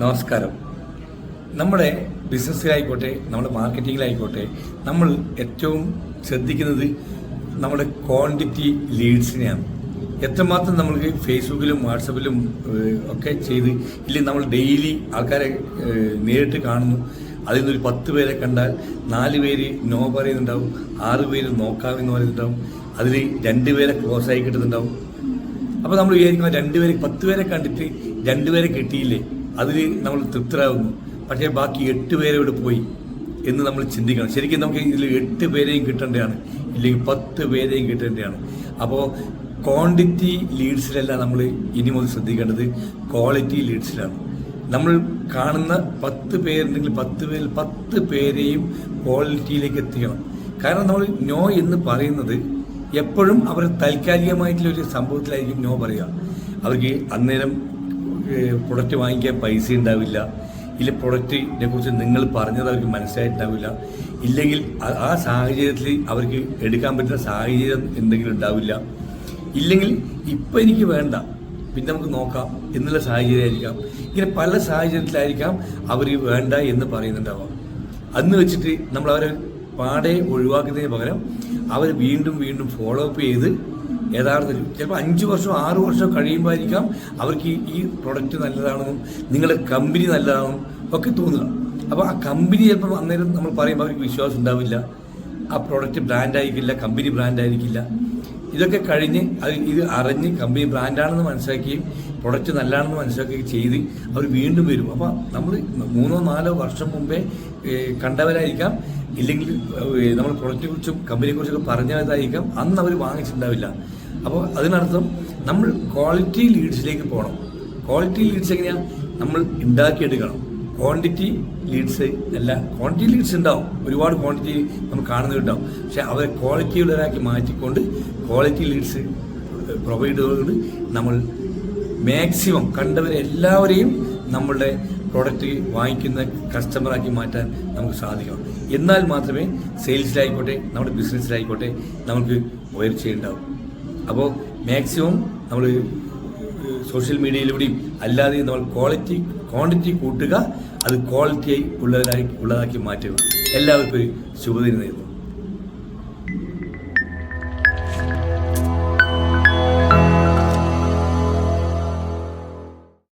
നമസ്കാരം. നമ്മുടെ ബിസിനസ്സിലായിക്കോട്ടെ നമ്മുടെ മാർക്കറ്റിങ്ങിലായിക്കോട്ടെ നമ്മൾ ഏറ്റവും ശ്രദ്ധിക്കുന്നത് നമ്മുടെ ക്വാണ്ടിറ്റി ലീഡ്സിനെയാണ്. എത്രമാത്രം നമ്മൾക്ക് ഫേസ്ബുക്കിലും വാട്സപ്പിലും ഒക്കെ ചെയ്ത് ഇല്ലെങ്കിൽ നമ്മൾ ഡെയിലി ആൾക്കാരെ നേരിട്ട് കാണുന്നു. അതിൽ നിന്നൊരു പത്ത് പേരെ കണ്ടാൽ നാല് പേര് നോ പറയുന്നുണ്ടാവും ആറ് പേര് നോക്കാമെന്ന് പറയുന്നുണ്ടാവും അതിൽ രണ്ട് പേരെ ക്ലോസ് ആയി കിട്ടുന്നുണ്ടാവും. അപ്പോൾ നമ്മൾ വിചാരിക്കുന്ന രണ്ടുപേരെ പത്ത് പേരെ കണ്ടിട്ട് രണ്ടുപേരെ കിട്ടിയില്ലേ? അതിൽ നമ്മൾ തൃപ്തരാകുന്നു. പക്ഷേ ബാക്കി എട്ട് പേരെ ഇവിടെ പോയി എന്ന് നമ്മൾ ചിന്തിക്കണം. ശരിക്കും നമുക്ക് ഇതിൽ എട്ട് പേരെയും കിട്ടേണ്ടതാണ്. ഇല്ലെങ്കിൽ പത്ത് പേരെയും കിട്ടേണ്ടതാണ്. അപ്പോൾ ക്വാണ്ടിറ്റി ലീഡ്സിലല്ല നമ്മൾ ഇനി മുതൽ ശ്രദ്ധിക്കേണ്ടത്. ക്വാളിറ്റി ലീഡ്സിലാണ്. നമ്മൾ കാണുന്ന പത്ത് പേരുണ്ടെങ്കിൽ പത്ത് പേരിൽ പത്ത് പേരെയും ക്വാളിറ്റിയിലേക്ക് എത്തിക്കണം. കാരണം നമ്മൾ നോ എന്ന് പറയുന്നത് എപ്പോഴും അവർ താൽക്കാലികമായിട്ടുള്ള ഒരു സംഭവത്തിലായിരിക്കും നോ പറയുക. അവർക്ക് അന്നേരം പ്രൊഡക്റ്റ് വാങ്ങിക്കാൻ പൈസ ഉണ്ടാവില്ല. ഇല്ല പ്രൊഡക്റ്റിനെ കുറിച്ച് നിങ്ങൾ പറഞ്ഞത് അവർക്ക് മനസ്സിലായിട്ടുണ്ടാവില്ല. ഇല്ലെങ്കിൽ ആ- സാഹചര്യത്തിൽ അവർക്ക് എടുക്കാൻ പറ്റുന്ന സാഹചര്യം എന്തെങ്കിലും ഉണ്ടാവില്ല. ഇല്ലെങ്കിൽ ഇപ്പം എനിക്ക് വേണ്ട. പിന്നെ നമുക്ക് നോക്കാം. എന്നുള്ള സാഹചര്യമായിരിക്കാം. ഇങ്ങനെ പല സാഹചര്യത്തിലായിരിക്കാം അവർ വേണ്ട എന്ന് പറയുന്നുണ്ടാവാം. അന്ന് വെച്ചിട്ട് നമ്മൾ അവരെ പാടെ ഒഴിവാക്കുന്നതിന് പകരം അവർ വീണ്ടും വീണ്ടും ഫോളോ അപ്പ് ചെയ്ത് യഥാർത്ഥത്തിൽ. ചിലപ്പോൾ അഞ്ച് വർഷം ആറ് വർഷം കഴിയുമ്പോഴായിരിക്കാം അവർക്ക് ഈ- പ്രൊഡക്റ്റ് നല്ലതാണെന്നും നിങ്ങളുടെ കമ്പനി നല്ലതാണെന്നും ഒക്കെ തോന്നുക. അപ്പോൾ ആ കമ്പനി ചിലപ്പോൾ അന്നേരം നമ്മൾ പറയുമ്പോൾ അവർക്ക് വിശ്വാസം ഉണ്ടാവില്ല. ആ പ്രോഡക്റ്റ് ബ്രാൻഡ് ആയിരിക്കില്ല കമ്പനി ബ്രാൻഡ് ആയിരിക്കില്ല. ഇതൊക്കെ കഴിഞ്ഞ് അത് ഇത് അറിഞ്ഞ് കമ്പനി ബ്രാൻഡാണെന്ന് മനസ്സിലാക്കുകയും പ്രൊഡക്റ്റ് നല്ലതാണെന്ന് മനസ്സിലാക്കി ചെയ്ത് അവർ വീണ്ടും വരും. അപ്പോൾ നമ്മൾ മൂന്നോ നാലോ വർഷം മുമ്പേ കണ്ടവരായിരിക്കാം. ഇല്ലെങ്കിൽ നമ്മൾ പ്രൊഡക്റ്റിനെ കുറിച്ചും കമ്പനിയെ കുറിച്ചൊക്കെ പറഞ്ഞതായിരിക്കാം അന്ന് അവർ വാങ്ങിച്ചിട്ടുണ്ടാവില്ല. അപ്പോൾ അതിനർത്ഥം നമ്മൾ ക്വാളിറ്റി ലീഡ്സിലേക്ക് പോകണം. ക്വാളിറ്റി ലീഡ്സ് എങ്ങനെയാണ് നമ്മൾ ഉണ്ടാക്കിയെടുക്കണം. ക്വാണ്ടിറ്റി ലീഡ്സ് അല്ല ക്വാണ്ടിറ്റി ലീഡ്സ് ഉണ്ടാവും. ഒരുപാട് ക്വാണ്ടിറ്റി നമ്മൾ കാണുന്നുണ്ടാവും പക്ഷെ അവരെ ക്വാളിറ്റി ഉള്ളവരാക്കി മാറ്റിക്കൊണ്ട് ക്വാളിറ്റി ലീഡ്സ് പ്രൊവൈഡ് ചെയ്തുകൊണ്ട് നമ്മൾ മാക്സിമം കണ്ടവരെ എല്ലാവരെയും നമ്മളുടെ പ്രോഡക്റ്റ് വാങ്ങിക്കുന്ന കസ്റ്റമറാക്കി മാറ്റാൻ നമുക്ക് സാധിക്കണം. എന്നാൽ മാത്രമേ സെയിൽസിലായിക്കോട്ടെ നമ്മുടെ ബിസിനസ്സിലായിക്കോട്ടെ നമുക്ക് ഉയർച്ചയുണ്ടാവും. അപ്പോൾ മാക്സിമം നമ്മൾ സോഷ്യൽ മീഡിയയിലൂടെയും അല്ലാതെ നമ്മൾ ക്വാളിറ്റി ക്വാണ്ടിറ്റി കൂട്ടുക അത് ക്വാളിറ്റി ഉള്ളതായി ഉള്ളതാക്കി മാറ്റുക. എല്ലാവർക്കും ശുഭദിനം നേരുന്നു.